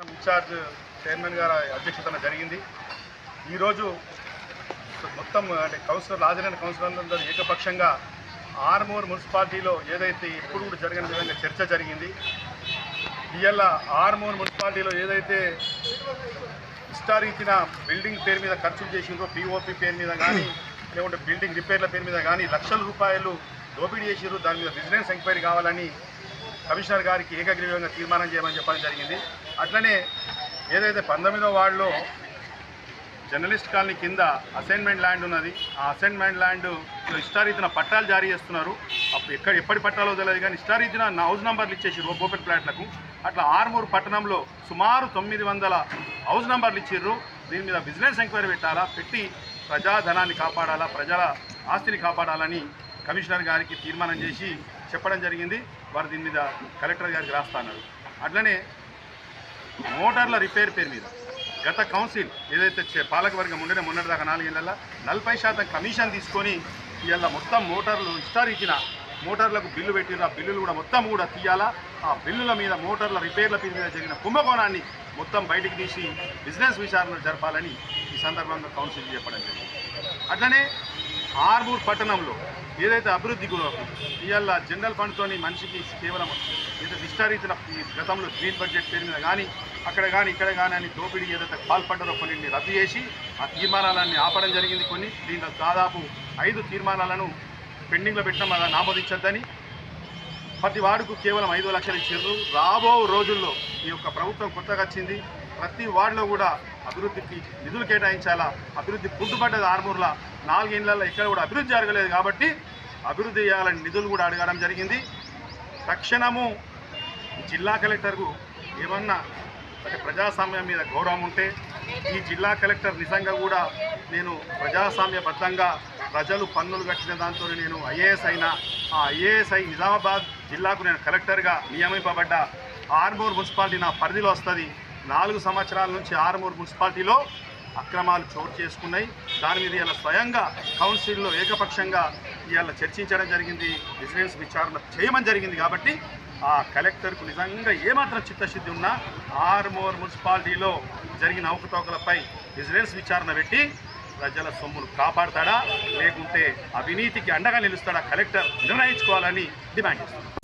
Incharge chairman గారి అధ్యక్షతన జరిగింది. ఈరోజు మొత్తం అంటే కౌన్సిలర్ హాజరైన కౌన్సిలర్ ఏకపక్షంగా ఆర్మూర్ మున్సిపాలిటీలో ఏదైతే ఇప్పుడు కూడా జరిగిన విధంగా చర్చ జరిగింది. ఇవాళ ఆర్మూర్ మున్సిపాలిటీలో ఏదైతే ఇష్టారీతిన బిల్డింగ్ పేరు మీద ఖర్చులు చేసిందో పిఓపి పేరు మీద కానీ లేకుంటే బిల్డింగ్ రిపేర్ల పేరు మీద కానీ లక్షల రూపాయలు దోపిడీ చేసిరు దాని మీద విజిలెన్స్ ఎంక్వైరీ కావాలని కమిషనర్ గారికి ఏకగ్రీవంగా తీర్మానం చేయమని చెప్పడం జరిగింది. అట్లనే ఏదైతే పంతొమ్మిదో వార్డులో జర్నలిస్ట్ కాలనీ కింద అసైన్మెంట్ ల్యాండ్ ఉన్నది ఆ అసైన్మెంట్ ల్యాండ్ ఇష్టారీతిన పట్టాలు జారీ చేస్తున్నారు. అప్పుడు ఎక్కడ ఎప్పటి పట్టాలో తెలియదు కానీ ఇష్టారీతిన హౌస్ నంబర్లు ఇచ్చేసి ఓపెన్ ఫ్లాట్లకు. అట్లా ఆర్మూరు పట్టణంలో సుమారు తొమ్మిది వందల హౌస్ నంబర్లు ఇచ్చిర్రు. దీని మీద బిజినెస్ ఎంక్వైరీ పెట్టాలా పెట్టి ప్రజాధనాన్ని కాపాడాలా ప్రజల ఆస్తిని కాపాడాలని కమిషనర్ గారికి తీర్మానం చేసి చెప్పడం జరిగింది. వారు దీని మీద కలెక్టర్ గారికి రాస్తాన్నారు అట్లనే మోటార్ల రిపేర్ పేరు మీద గత కౌన్సిల్ ఏదైతే చే- పాలకవర్గం ఉండేనే మొన్నటిదాకా నాలుగేళ్ళలో నలభై శాతం కమిషన్ తీసుకొని ఇవాళ మొత్తం మోటార్లు ఇష్టారు ఇచ్చిన మోటార్లకు బిల్లు పెట్టిన ఆ బిల్లులు కూడా మొత్తం కూడా తీయాలా? ఆ బిల్లుల మీద మోటార్ల రిపేర్ల పేరు మీద జరిగిన కుంభకోణాన్ని మొత్తం బయటికి తీసి బిజినెస్ విచారణ జరపాలని ఈ సందర్భంగా కౌన్సిల్ చెప్పడం జరిగింది. అట్లనే ఆర్మూర్ పట్టణంలో ఏదైతే అభివృద్ధి కూడా ఇవాళ జనరల్ ఫండ్తోని మనిషికి కేవలం ఏదైతే ఇష్టారీతిన ఈ గతంలో గ్రీన్ బడ్జెట్ పేరు మీద కానీ అక్కడ కానీ ఇక్కడ కానీ అని దోపిడీ ఏదైతే పాల్పడ్డారో కొన్నింటిని రద్దు చేసి ఆ తీర్మానాలన్నీ ఆపడం జరిగింది కొన్ని. దీంట్లో దాదాపు ఐదు తీర్మానాలను పెండింగ్లో పెట్టడం అలా ఆమోదించద్దని. ప్రతి వార్డుకు కేవలం ఐదు లక్షలు ఇచ్చారు రాబో రోజుల్లో ఈ యొక్క ప్రభుత్వం కొత్తగా వచ్చింది. ప్రతి వార్డులో కూడా అభివృద్ధికి నిధులు కేటాయించాలా? అభివృద్ధి పుట్టుబడ్డది ఆర్మూర్ల? నాలుగేళ్ళలో ఇక్కడ కూడా అభివృద్ధి జరగలేదు కాబట్టి అభివృద్ధి చేయాలని నిధులు కూడా అడగడం జరిగింది. తక్షణము జిల్లా కలెక్టర్కు ఏమన్నా అంటే ప్రజాస్వామ్యం మీద గౌరవం ఉంటే ఈ జిల్లా కలెక్టర్ నిజంగా కూడా నేను ప్రజాస్వామ్యబద్ధంగా ప్రజలు పన్నులు కట్టిన దాంతో నేను ఐఏఎస్ అయినా ఆ ఐఏఎస్ అయి నిజామాబాద్ జిల్లాకు నేను కలెక్టర్గా నియమింపబడ్డ. ఆర్మూర్ మున్సిపాలిటీ నా పరిధిలో వస్తుంది. నాలుగు సంవత్సరాల నుంచి ఆరుమూరు మున్సిపాలిటీలో అక్రమాలు చోటు చేసుకున్నాయి. దాని మీద ఇలా స్వయంగా కౌన్సిల్లో ఏకపక్షంగా ఇవాళ చర్చించడం జరిగింది. విజిలెన్స్ విచారణ చేయమని జరిగింది కాబట్టి ఆ కలెక్టర్కు నిజంగా ఏమాత్రం చిత్తశుద్ధి ఉన్నా ఆర్మోర్ మున్సిపాలిటీలో జరిగిన అవకతవకలపై విజిలెన్స్ విచారణ పెట్టి ప్రజల సొమ్మును కాపాడతాడా? లేకుంటే అవినీతికి అండగా నిలుస్తాడా? కలెక్టర్ నిర్ణయించుకోవాలని డిమాండ్ చేస్తున్నారు.